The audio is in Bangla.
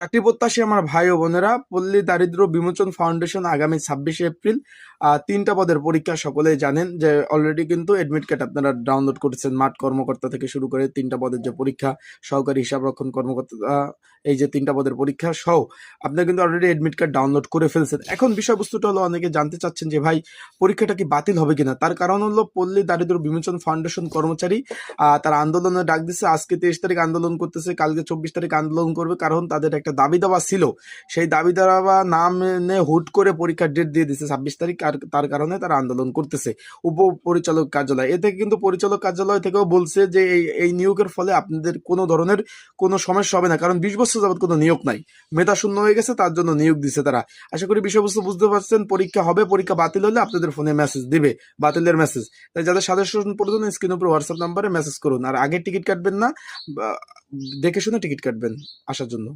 চাকরি প্রত্যাশী আমার ভাই ও বোনেরা, পল্লী দারিদ্র বিমোচন ফাউন্ডেশন আগামী ছাব্বিশে এপ্রিল তিনটা পদের পরীক্ষা সকলেই জানেন যে অলরেডি কিন্তু এডমিট কার্ড আপনারা ডাউনলোড করেছেন মাঠ কর্মকর্তা থেকে শুরু করে তিনটা পদের যে পরীক্ষা, সহকারী হিসাব রক্ষণ কর্মকর্তা এই যে তিনটা পদের পরীক্ষা সহ আপনারা কিন্তু অলরেডি এডমিট কার্ড ডাউনলোড করে ফেলছেন। এখন বিষয়বস্তুটা হলো অনেকে জানতে চাচ্ছেন যে ভাই, পরীক্ষাটা কি বাতিল হবে কিনা? তার কারণ হলো পল্লী দারিদ্র বিমোচন ফাউন্ডেশন কর্মচারী তারা আন্দোলনে ডাক দিচ্ছে আজকে তেইশ তারিখ আন্দোলন করতেছে, কালকে চব্বিশ তারিখ আন্দোলন করবে। কারণ তাদের একটা দাবি দাবা ছিল, সেই দাবি দাবা না মেনে হুট করে পরীক্ষার ডেট দিয়ে দিচ্ছে ছাব্বিশ তারিখ, আর তার কারণে তারা আন্দোলন করতেছে। উপ পরিচালক কার্যালয় এ থেকে কিন্তু পরিচালক কার্যালয় থেকেও বলছে যে এই এই নিয়োগের ফলে আপনাদের কোনো ধরনের কোনো সমস্যা হবে না, কারণ বিশ বছর যাবত কোনো নিয়োগ নাই। মেধা শূন্য হয়ে গেছে, তার জন্য নিয়োগ দিছে তারা। আশা করি বিষয়বস্তু বুঝতে পারছেন, পরীক্ষা হবে, পরীক্ষা বাতিল হলে আপনাদের ফোনে মেসেজ দিবে, বাতিলের মেসেজ তাই যাদের সাজেশন প্রয়োজন স্ক্রিন উপরে হোয়াটসঅ্যাপ নাম্বারে মেসেজ করুন। আর আগে টিকিট কাটবেন না দেখে শুনে টিকিট কাটবেন, আসার জন্য।